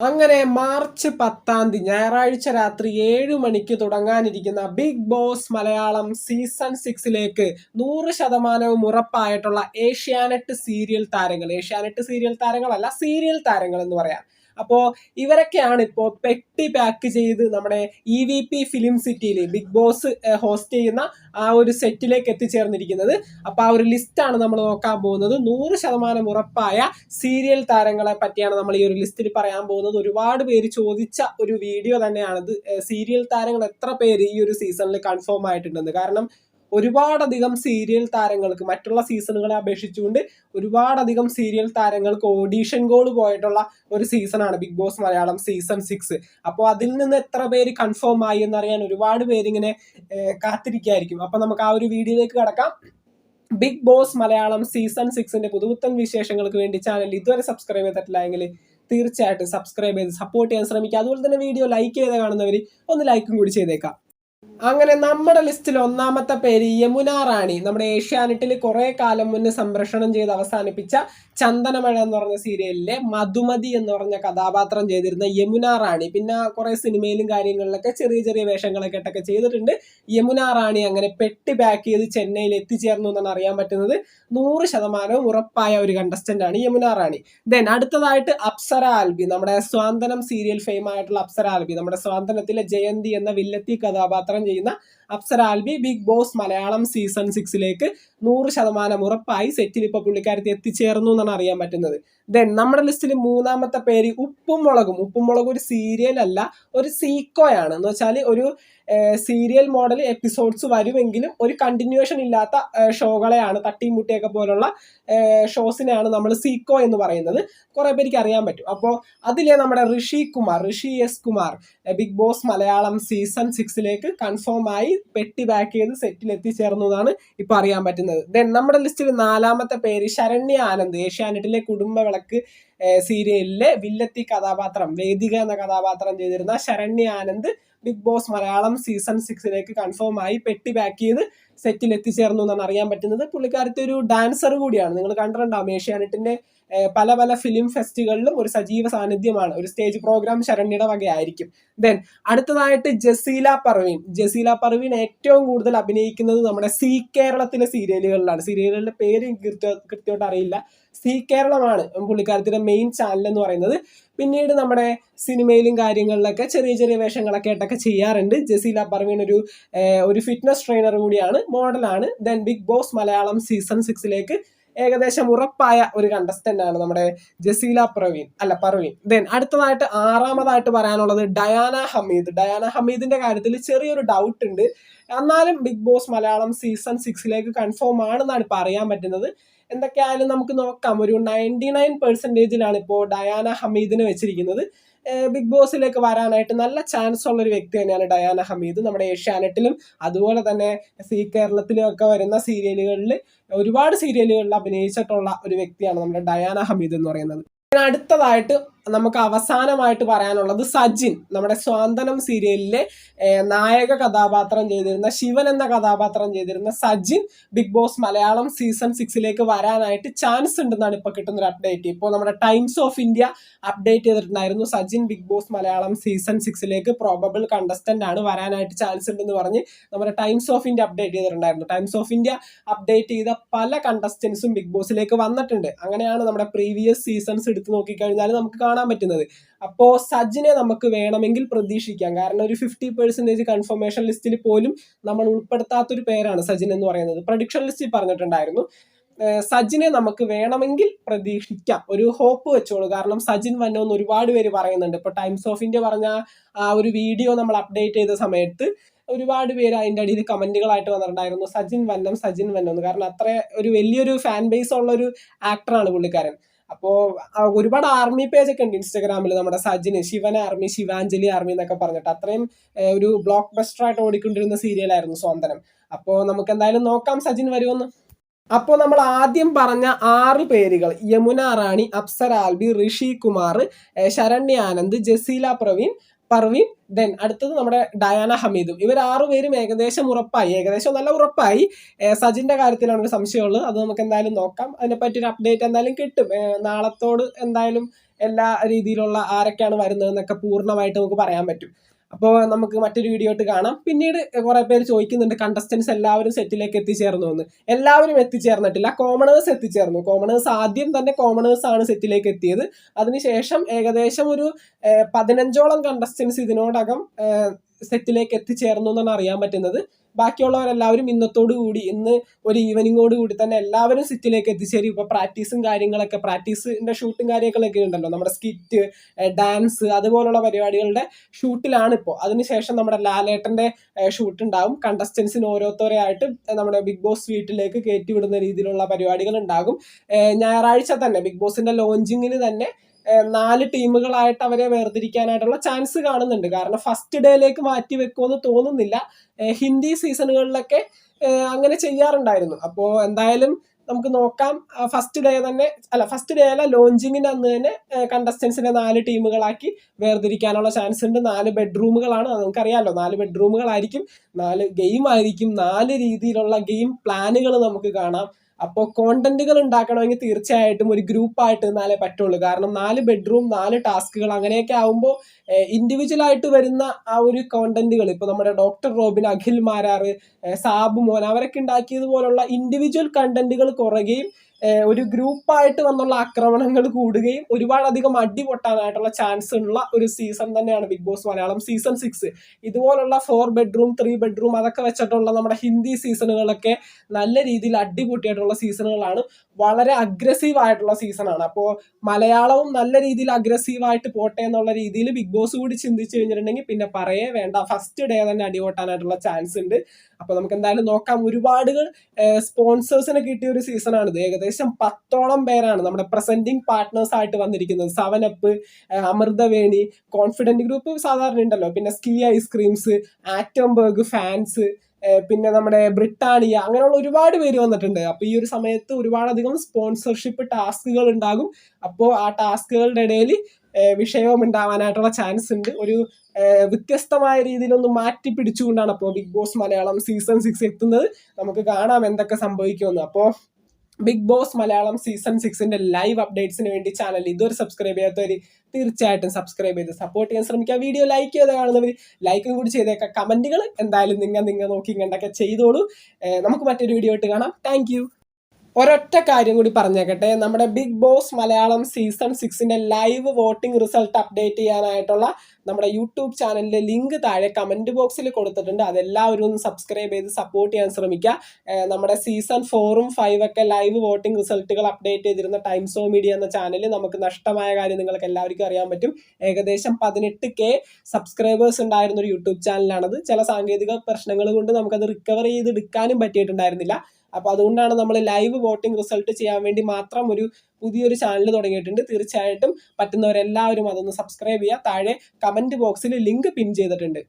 അങ്ങനെ മാർച്ച് പത്താം തീയതി ഞായറാഴ്ച രാത്രി ഏഴു മണിക്ക് തുടങ്ങാനിരിക്കുന്ന ബിഗ് ബോസ് മലയാളം സീസൺ സിക്സിലേക്ക് നൂറ് ശതമാനവും ഉറപ്പായിട്ടുള്ള ഏഷ്യാനെറ്റ് സീരിയൽ താരങ്ങൾ. ഏഷ്യാനെറ്റ് സീരിയൽ താരങ്ങളല്ല സീരിയൽ താരങ്ങൾ എന്ന് പറയാം. അപ്പോൾ ഇവരൊക്കെയാണ് ഇപ്പോൾ പെട്ടി പാക്ക് ചെയ്ത് നമ്മുടെ ഇ വി പി ഫിലിം സിറ്റിയിൽ ബിഗ് ബോസ് ഹോസ്റ്റ് ചെയ്യുന്ന ആ ഒരു സെറ്റിലേക്ക് എത്തിച്ചേർന്നിരിക്കുന്നത്. അപ്പോൾ ആ ഒരു ലിസ്റ്റാണ് നമ്മൾ നോക്കാൻ പോകുന്നത്. നൂറ് ശതമാനം ഉറപ്പായ സീരിയൽ താരങ്ങളെ പറ്റിയാണ് നമ്മൾ ഈ ഒരു ലിസ്റ്റിൽ പറയാൻ പോകുന്നത്. ഒരുപാട് പേര് ചോദിച്ച ഒരു വീഡിയോ തന്നെയാണിത്. സീരിയൽ താരങ്ങൾ എത്ര പേര് ഈ ഒരു സീസണിൽ കൺഫേം ആയിട്ടുണ്ടെന്ന്. കാരണം ഒരുപാടധികം സീരിയൽ താരങ്ങൾക്ക് മറ്റുള്ള സീസണുകളെ അപേക്ഷിച്ചുകൊണ്ട് ഒരുപാടധികം സീരിയൽ താരങ്ങൾക്ക് ഓഡീഷൻ ഗോൾ പോയിട്ടുള്ള ഒരു സീസണാണ് Bigg Boss Malayalam season six അപ്പോൾ അതിൽ നിന്ന് എത്ര പേര് കൺഫേം ആയി എന്നറിയാൻ ഒരുപാട് പേരിങ്ങനെ കാത്തിരിക്കായിരിക്കും. അപ്പോൾ നമുക്ക് ആ ഒരു വീഡിയോയിലേക്ക് കടക്കാം. ബിഗ് ബോസ് മലയാളം സീസൺ സിക്സിന്റെ പുതുപുത്തൻ വിശേഷങ്ങൾക്ക് വേണ്ടി ചാനൽ ഇതുവരെ സബ്സ്ക്രൈബ് ചെയ്തിട്ടില്ല എങ്കിൽ തീർച്ചയായിട്ടും സബ്സ്ക്രൈബ് ചെയ്ത് സപ്പോർട്ട് ചെയ്യാൻ ശ്രമിക്കുക. അതുപോലെ തന്നെ വീഡിയോ ലൈക്ക് ചെയ്ത് കാണുന്നവർ ഒന്ന് ലൈക്കും കൂടി ചെയ്തേക്കാം. അങ്ങനെ നമ്മുടെ ലിസ്റ്റിൽ ഒന്നാമത്തെ പേര് യമുന റാണി. നമ്മുടെ ഏഷ്യാനെറ്റിൽ കുറെ കാലം മുന്നേ സംപ്രേഷണം ചെയ്ത് അവസാനിപ്പിച്ച ചന്ദനമഴ എന്ന് പറഞ്ഞ സീരിയലിലെ മധുമതി എന്ന് പറഞ്ഞ കഥാപാത്രം ചെയ്തിരുന്ന യമുന റാണി. പിന്നെ കുറെ സിനിമയിലും കാര്യങ്ങളിലൊക്കെ ചെറിയ ചെറിയ വേഷങ്ങളൊക്കെ ഇട്ടൊക്കെ ചെയ്തിട്ടുണ്ട്. യമുന റാണി അങ്ങനെ പെട്ടി പാക്ക് ചെയ്ത് ചെന്നൈയിൽ എത്തിച്ചേർന്നു എന്നാണ് അറിയാൻ പറ്റുന്നത്. നൂറ് ശതമാനവും ഉറപ്പായ ഒരു കണ്ടസ്റ്റന്റ് ആണ് യമുന റാണി. ദെൻ അടുത്തതായിട്ട് അപ്സര ആൽബി. നമ്മുടെ സ്വാന്തനം സീരിയൽ ഫെയിം ആയിട്ടുള്ള അപ്സര ആൽബി. നമ്മുടെ സ്വാന്തനത്തിലെ ജയന്തി എന്ന വില്ലത്തി കഥാപാത്രം ചെയ്യുന്ന Apsara Alby Bigg Boss Malayalam season സിക്സിലേക്ക് നൂറ് ശതമാനം ഉറപ്പായി സെറ്റിൽ ഇപ്പോൾ പുള്ളിക്കാരത്തി എത്തിച്ചേർന്നു എന്നാണ് അറിയാൻ പറ്റുന്നത്. ദെൻ നമ്മുടെ ലിസ്റ്റിൽ മൂന്നാമത്തെ പേര് ഉപ്പും മുളകും. ഉപ്പും മുളകും ഒരു സീരിയൽ അല്ല ഒരു സീക്കോയാണ് എന്ന് വെച്ചാൽ ഒരു സീരിയൽ മോഡൽ എപ്പിസോഡ്സ് വരുമെങ്കിലും ഒരു കണ്ടിന്യൂഷൻ ഇല്ലാത്ത ഷോകളെയാണ് തട്ടിയും മുട്ടിയൊക്കെ പോലുള്ള ഷോസിനെയാണ് നമ്മൾ സീക്കോ എന്ന് പറയുന്നത്. കുറേ പേർക്ക് അറിയാൻ പറ്റും. അപ്പോൾ അതിലെ നമ്മുടെ Rishi Kumar Rishi S Kumar Bigg Boss Malayalam season സിക്സിലേക്ക് confirm ആയി പെട്ടി ബാക്ക് ചെയ്ത് സെറ്റിൽ എത്തിച്ചേർന്നു എന്നാണ് ഇപ്പോൾ അറിയാൻ പറ്റുന്നത്. ദെൻ നമ്മുടെ ലിസ്റ്റിൽ നാലാമത്തെ പേര് ശരണ്യ ആനന്ദ് ഏഷ്യാനെറ്റിലെ കുടുംബ വിളക്ക് സീരിയലിലെ വില്ലത്തി കഥാപാത്രം വേദിക എന്ന കഥാപാത്രം ചെയ്തിരുന്ന Saranya Anand Bigg Boss Malayalam season സിക്സിലേക്ക് confirm ആയി പെട്ടി ബാക്ക് ചെയ്ത് സെറ്റിൽ എത്തിച്ചേർന്നു എന്നാണ് അറിയാൻ പറ്റുന്നത്. പുള്ളിക്കാരത്തെ ഒരു ഡാൻസർ കൂടിയാണ്. നിങ്ങൾ കണ്ടിട്ടുണ്ടാവും ഏഷ്യാനെറ്റിന്റെ പല പല ഫിലിം ഫെസ്റ്റുകളിലും ഒരു സജീവ സാന്നിധ്യമാണ്. ഒരു സ്റ്റേജ് പ്രോഗ്രാം ശരണ്യയുടെ വകയായിരിക്കും. ദെൻ അടുത്തതായിട്ട് ജസീല പർവീൻ ജസീല പർവീൻ ഏറ്റവും കൂടുതൽ അഭിനയിക്കുന്നത് നമ്മുടെ സി കേരളത്തിലെ സീരിയലുകളിലാണ്. സീരിയലുകളുടെ പേര് കൃത്യ കൃത്യമായിട്ട് അറിയില്ല. സി കേരളമാണ് പുള്ളിക്കാരത്തിന്റെ മെയിൻ ചാനൽ എന്ന് പറയുന്നത്. പിന്നീട് നമ്മുടെ സിനിമയിലും കാര്യങ്ങളിലൊക്കെ ചെറിയ ചെറിയ വേഷങ്ങളൊക്കെ ആയിട്ടൊക്കെ ചെയ്യാറുണ്ട്. ജസീല പർവീൻ ഒരു ഒരു ഫിറ്റ്നസ് ട്രെയിനർ കൂടിയാണ് മോഡലാണ് then Bigg Boss Malayalam season സിക്സിലേക്ക് ഏകദേശം ഉറപ്പായ ഒരു കണ്ടസ്റ്റന്റ് ആണ് നമ്മുടെ ജസീല പ്രവീൺ അല്ല പർവീൻ ദെൻ അടുത്തതായിട്ട് ആറാമതായിട്ട് പറയാനുള്ളത് ഡയാന ഹമീദ്. ഡയാന ഹമീദിന്റെ കാര്യത്തിൽ ചെറിയൊരു ഡൗട്ട് ഉണ്ട്. എന്നാലും ബിഗ് ബോസ് മലയാളം സീസൺ സിക്സിലേക്ക് കൺഫേം ആണെന്നാണ് ഇപ്പൊ അറിയാൻ പറ്റുന്നത്. എന്തൊക്കെയായാലും നമുക്ക് നോക്കാം. ഒരു നയന്റി നയൻ പെർസെന്റേജിലാണ് ഇപ്പോൾ ഡയാന ഹമീദിനെ വെച്ചിരിക്കുന്നത്. ബിഗ് ബോസിലേക്ക് വരാനായിട്ട് നല്ല ചാൻസ് ഉള്ള ഒരു വ്യക്തി തന്നെയാണ് ഡയാന ഹമീദ്. നമ്മുടെ ഏഷ്യാനെറ്റിലും അതുപോലെ തന്നെ സി കേരളത്തിലും ഒക്കെ വരുന്ന സീരിയലുകളിൽ ഒരുപാട് സീരിയലുകളിൽ അഭിനയിച്ചിട്ടുള്ള ഒരു വ്യക്തിയാണ് നമ്മുടെ ഡയാന ഹമീദ് എന്ന് പറയുന്നത്. അടുത്തതായിട്ട് നമുക്ക് അവസാനമായിട്ട് പറയാനുള്ളത് സജിൻ നമ്മുടെ സ്വാന്തനം സീരിയലിലെ നായക കഥാപാത്രം ചെയ്തിരുന്ന ശിവൻ എന്ന കഥാപാത്രം ചെയ്തിരുന്ന Sajin Bigg Boss Malayalam season സിക്സിലേക്ക് വരാനായിട്ട് ചാൻസ് ഉണ്ടെന്നാണ് ഇപ്പോൾ കിട്ടുന്ന ഒരു അപ്ഡേറ്റ് ഇപ്പോൾ നമ്മുടെ ടൈംസ് ഓഫ് ഇന്ത്യ അപ്ഡേറ്റ് ചെയ്തിട്ടുണ്ടായിരുന്നു Sajin Bigg Boss Malayalam season സിക്സിലേക്ക് probable contestant ആണ് വരാനായിട്ട് ചാൻസ് ഉണ്ടെന്ന് പറഞ്ഞ് നമ്മുടെ ടൈംസ് ഓഫ് ഇന്ത്യ അപ്ഡേറ്റ് ചെയ്തിട്ടുണ്ടായിരുന്നു. ടൈംസ് ഓഫ് ഇന്ത്യ അപ്ഡേറ്റ് ചെയ്ത പല കണ്ടസ്റ്റൻസും ബിഗ് ബോസിലേക്ക് വന്നിട്ടുണ്ട്. അങ്ങനെയാണ് നമ്മുടെ പ്രീവിയസ് സീസൺസ് എടുത്തു നോക്കിക്കഴിഞ്ഞാൽ നമുക്ക് കാണാൻ പറ്റുന്നത്. അപ്പോൾ സജിനെ നമുക്ക് വേണമെങ്കിൽ പ്രതീക്ഷിക്കാം. കാരണം ഒരു ഫിഫ്റ്റി പെർസെന്റേജ് കൺഫർമേഷൻ ലിസ്റ്റിൽ പോലും നമ്മൾ ഉൾപ്പെടുത്താത്തൊരു പേരാണ് സജിൻ എന്ന് പറയുന്നത്. പ്രഡിക്ഷൻ ലിസ്റ്റിൽ പറഞ്ഞിട്ടുണ്ടായിരുന്നു. സജിനെ നമുക്ക് വേണമെങ്കിൽ പ്രതീക്ഷിക്കാം. ഒരു ഹോപ്പ് വെച്ചോളൂ. കാരണം സജിൻ വന്നോന്ന് ഒരുപാട് പേര് പറയുന്നുണ്ട്. ഇപ്പൊ ടൈംസ് ഓഫ് ഇന്ത്യ പറഞ്ഞ ആ ഒരു വീഡിയോ നമ്മൾ അപ്ഡേറ്റ് ചെയ്ത സമയത്ത് ഒരുപാട് പേര് അതിന്റെ അടിയിൽ കമന്റുകളായിട്ട് വന്നിട്ടുണ്ടായിരുന്നു. സജിൻ വന്നം സജിൻ വന്നം കാരണം അത്ര ഒരു വലിയൊരു ഫാൻ ബേസ് ഉള്ള ഒരു ആക്ടറാണ് പുള്ളിക്കാരൻ. അപ്പോൾ ഒരുപാട് ആർമി പേജ് ഒക്കെ ഉണ്ട് ഇൻസ്റ്റാഗ്രാമിൽ നമ്മുടെ സജിന് ശിവൻ ആർമി ശിവാഞ്ജലി ആർമി എന്നൊക്കെ പറഞ്ഞിട്ട്. അത്രയും ഒരു ബ്ലോക്ക് ബസ്റ്റർ ആയിട്ട് ഓടിക്കൊണ്ടിരുന്ന സീരിയലായിരുന്നു സ്വന്തനം. അപ്പോ നമുക്ക് എന്തായാലും നോക്കാം സജിൻ വരുമെന്ന് അപ്പോൾ നമ്മൾ ആദ്യം പറഞ്ഞ ആറ് പേരുകൾ. യമുന റാണി അപ്സര ആൽബി ഋഷി കുമാർ ശരണ്യ ആനന്ദ് ജസീല പ്രവീൺ പർവീൻ ദെൻ അടുത്തത് നമ്മുടെ ഡയാന ഹമീദും. ഇവർ ആറുപേരും ഏകദേശം ഉറപ്പായി. ഏകദേശം നല്ല ഉറപ്പായി. സജിന്റെ കാര്യത്തിലാണ് ഒരു സംശയമുള്ളത് അത് നമുക്ക് എന്തായാലും നോക്കാം. അതിനെ പറ്റി ഒരു അപ്ഡേറ്റ് എന്തായാലും കിട്ടും. നാളത്തോട് എന്തായാലും എല്ലാ രീതിയിലുള്ള ആരൊക്കെയാണ് വരുന്നതെന്നൊക്കെ പൂർണമായിട്ട് നമുക്ക് പറയാൻ പറ്റും. അപ്പോൾ നമുക്ക് മറ്റൊരു വീഡിയോ ആയിട്ട് കാണാം. പിന്നീട് കുറെ പേര് ചോദിക്കുന്നുണ്ട് കണ്ടസ്റ്റൻസ് എല്ലാവരും സെറ്റിലേക്ക് എത്തിച്ചേർന്നു എന്ന്. എല്ലാവരും എത്തിച്ചേർന്നിട്ടില്ല കോമണേഴ്സ് എത്തിച്ചേർന്നു. കോമണേഴ്സ് ആദ്യം തന്നെ കോമണേഴ്സ് ആണ് സെറ്റിലേക്ക് എത്തിയത്. അതിനുശേഷം ഏകദേശം ഒരു പതിനഞ്ചോളം കണ്ടസ്റ്റൻസ് ഇതിനോടകം സെറ്റിലേക്ക് എത്തിച്ചേർന്നു എന്നാണ് അറിയാൻ പറ്റുന്നത്. ബാക്കിയുള്ളവരെല്ലാവരും ഇന്നത്തോടു കൂടി ഇന്ന് ഒരു ഈവനിങ്ങോട് കൂടി തന്നെ എല്ലാവരും സിറ്റിലേക്ക് എത്തിച്ചേരും. ഇപ്പൊ പ്രാക്ടീസും കാര്യങ്ങളൊക്കെ പ്രാക്ടീസിന്റെ ഷൂട്ടും കാര്യങ്ങളൊക്കെ ഉണ്ടല്ലോ. നമ്മുടെ സ്കിറ്റ് ഡാൻസ് അതുപോലുള്ള പരിപാടികളുടെ ഷൂട്ടിലാണ് ഇപ്പോൾ അതിനുശേഷം നമ്മുടെ ലാലേട്ടന്റെ ഷൂട്ട് ഉണ്ടാകും കണ്ടസ്റ്റൻസിന് ഓരോരുത്തരെയായിട്ട് നമ്മുടെ ബിഗ് ബോസ് വീട്ടിലേക്ക് കയറ്റി വിടുന്ന രീതിയിലുള്ള പരിപാടികൾ ഉണ്ടാകും. ഞായറാഴ്ച തന്നെ ബിഗ് ബോസിന്റെ ലോഞ്ചിങ്ങിന് തന്നെ നാല് ടീമുകളായിട്ട് അവരെ വേർതിരിക്കാനായിട്ടുള്ള ചാൻസ് കാണുന്നുണ്ട്. കാരണം ഫസ്റ്റ് ഡേയിലേക്ക് മാറ്റി വെക്കുമെന്ന് തോന്നുന്നില്ല. ഹിന്ദി സീസണുകളിലൊക്കെ അങ്ങനെ ചെയ്യാറുണ്ടായിരുന്നു. അപ്പോൾ എന്തായാലും നമുക്ക് നോക്കാം. ഫസ്റ്റ് ഡേ തന്നെ അല്ല ഫസ്റ്റ് ഡേ അല്ല ലോഞ്ചിങ്ങിന് അന്ന് തന്നെ കണ്ടസ്റ്റൻസിനെ നാല് ടീമുകളാക്കി വേർതിരിക്കാനുള്ള ചാൻസ് ഉണ്ട്. നാല് ബെഡ്റൂമുകളാണ് നമുക്കറിയാമല്ലോ നാല് ബെഡ്റൂമുകളായിരിക്കും നാല് ഗെയിം ആയിരിക്കും നാല് രീതിയിലുള്ള ഗെയിം പ്ലാനുകൾ നമുക്ക് കാണാം. അപ്പോൾ കോണ്ടന്റുകൾ ഉണ്ടാക്കണമെങ്കിൽ തീർച്ചയായിട്ടും ഒരു ഗ്രൂപ്പായിട്ട് നിന്നാലേ പറ്റുള്ളൂ. കാരണം നാല് ബെഡ്റൂം നാല് ടാസ്കുകൾ അങ്ങനെയൊക്കെ ആവുമ്പോൾ ഇൻഡിവിജ്വൽ ആയിട്ട് വരുന്ന ആ ഒരു കോണ്ടന്റുകൾ ഇപ്പോൾ നമ്മുടെ doctor Robin Akhil Marar Sabumon അവരൊക്കെ ഉണ്ടാക്കിയതുപോലുള്ള ഇൻഡിവിജ്വൽ കണ്ടന്റുകൾ കുറയുകയും ഒരു ഗ്രൂപ്പായിട്ട് വന്നുള്ള ആക്രമണങ്ങൾ കൂടുകയും ഒരുപാടധികം അടി പൊട്ടാനായിട്ടുള്ള ചാൻസ് ഉള്ള ഒരു സീസൺ തന്നെയാണ് Bigg Boss Malayalam season six ഇതുപോലുള്ള ഫോർ ബെഡ്റൂം ത്രീ ബെഡ്റൂം അതൊക്കെ വെച്ചിട്ടുള്ള നമ്മുടെ ഹിന്ദി സീസണുകളൊക്കെ നല്ല രീതിയിൽ അടിപൊട്ടിയായിട്ടുള്ള സീസണുകളാണ് വളരെ അഗ്രസീവ് ആയിട്ടുള്ള സീസണാണ് അപ്പോൾ മലയാളവും നല്ല രീതിയിൽ അഗ്രസീവായിട്ട് പോട്ടെ എന്നുള്ള രീതിയിൽ ബിഗ് ബോസ് കൂടി ചിന്തിച്ചു കഴിഞ്ഞിട്ടുണ്ടെങ്കിൽ പിന്നെ പറയേ വേണ്ട. ഫസ്റ്റ് ഡേ തന്നെ അടിപൊട്ടാനായിട്ടുള്ള ചാൻസ് ഉണ്ട്. അപ്പോൾ നമുക്ക് എന്തായാലും നോക്കാം. ഒരുപാട് സ്പോൺസേഴ്സിന് കിട്ടിയ ഒരു സീസണാണിത് ഏകദേശം പത്തോളം പേരാണ് നമ്മുടെ പ്രസന്റിങ് പാർട്ട്നേഴ്സ് ആയിട്ട് വന്നിരിക്കുന്നത്. സവനപ്പ് അമൃതവേണി കോൺഫിഡന്റ് ഗ്രൂപ്പ് സാധാരണ ഉണ്ടല്ലോ. പിന്നെ സ്കീ ഐസ്ക്രീംസ് ആറ്റംബർഗ് ഫാൻസ് പിന്നെ നമ്മുടെ ബ്രിട്ടാനിയ അങ്ങനെയുള്ള ഒരുപാട് പേര് വന്നിട്ടുണ്ട്. അപ്പോൾ ഈ ഒരു സമയത്ത് ഒരുപാടധികം സ്പോൺസർഷിപ്പ് ടാസ്കുകൾ ഉണ്ടാകും. അപ്പോൾ ആ ടാസ്കുകളുടെ ഇടയിൽ വിഷയവും ഉണ്ടാവാനായിട്ടുള്ള ചാൻസ് ഉണ്ട്. ഒരു വ്യത്യസ്തമായ രീതിയിലൊന്ന് മാറ്റി പിടിച്ചുകൊണ്ടാണ് അപ്പോൾ Bigg Boss Malayalam season six എത്തുന്നത്. നമുക്ക് കാണാം എന്തൊക്കെ സംഭവിക്കുമെന്ന്. അപ്പോൾ ബിഗ് ബോസ് മലയാളം സീസൺ സിക്സിന്റെ ലൈവ് അപ്ഡേറ്റ്സിന് വേണ്ടി ചാനൽ ഇതുവരെ സബ്സ്ക്രൈബ് ചെയ്യാത്തവർ തീർച്ചയായിട്ടും സബ്സ്ക്രൈബ് ചെയ്ത് സപ്പോർട്ട് ചെയ്യാൻ ശ്രമിക്കുക. വീഡിയോ ലൈക്ക് ചെയ്ത് കാണുന്നവർ ലൈക്കും കൂടി ചെയ്തേക്കാം. കമന്റുകൾ എന്തായാലും നിങ്ങൾ നിങ്ങൾ നോക്കി കണ്ടൊക്കെ ചെയ്തോളൂ. നമുക്ക് മറ്റൊരു വീഡിയോ ആയിട്ട് കാണാം. താങ്ക് ഒരൊറ്റ കാര്യം കൂടി പറഞ്ഞേക്കട്ടെ. നമ്മുടെ ബിഗ് ബോസ് മലയാളം സീസൺ സിക്സിന്റെ ലൈവ് വോട്ടിംഗ് റിസൾട്ട് അപ്ഡേറ്റ് ചെയ്യാനായിട്ടുള്ള നമ്മുടെ യൂട്യൂബ് ചാനലിലെ ലിങ്ക് താഴെ കമന്റ് ബോക്സിൽ കൊടുത്തിട്ടുണ്ട്. അതെല്ലാവരും ഒന്ന് സബ്സ്ക്രൈബ് ചെയ്ത് സപ്പോർട്ട് ചെയ്യാൻ ശ്രമിക്കുക. നമ്മുടെ സീസൺ ഫോറും ഫൈവ് ഒക്കെ ലൈവ് വോട്ടിംഗ് റിസൾട്ടുകൾ അപ്ഡേറ്റ് ചെയ്തിരുന്ന ടൈംസ് ഓഫ് മീഡിയ എന്ന ചാനൽ നമുക്ക് നഷ്ടമായ കാര്യം നിങ്ങൾക്ക് എല്ലാവർക്കും അറിയാൻ പറ്റും. ഏകദേശം പതിനെട്ട് കെ സബ്സ്ക്രൈബേഴ്സ് ഉണ്ടായിരുന്ന ഒരു യൂട്യൂബ് ചാനലാണത് ചില സാങ്കേതിക പ്രശ്നങ്ങൾ കൊണ്ട് നമുക്കത് റിക്കവർ ചെയ്തെടുക്കാനും പറ്റിയിട്ടുണ്ടായിരുന്നില്ല. അപ്പോൾ അതുകൊണ്ടാണ് നമ്മൾ ലൈവ് വോട്ടിംഗ് റിസൾട്ട് ചെയ്യാൻ വേണ്ടി മാത്രം ഒരു പുതിയൊരു ചാനൽ തുടങ്ങിയിട്ടുണ്ട്. തീർച്ചയായിട്ടും പറ്റുന്നവരെല്ലാവരും അതൊന്ന് സബ്സ്ക്രൈബ് ചെയ്യുക. താഴെ കമന്റ് ബോക്സിൽ ലിങ്ക് പിൻ ചെയ്തിട്ടുണ്ട്.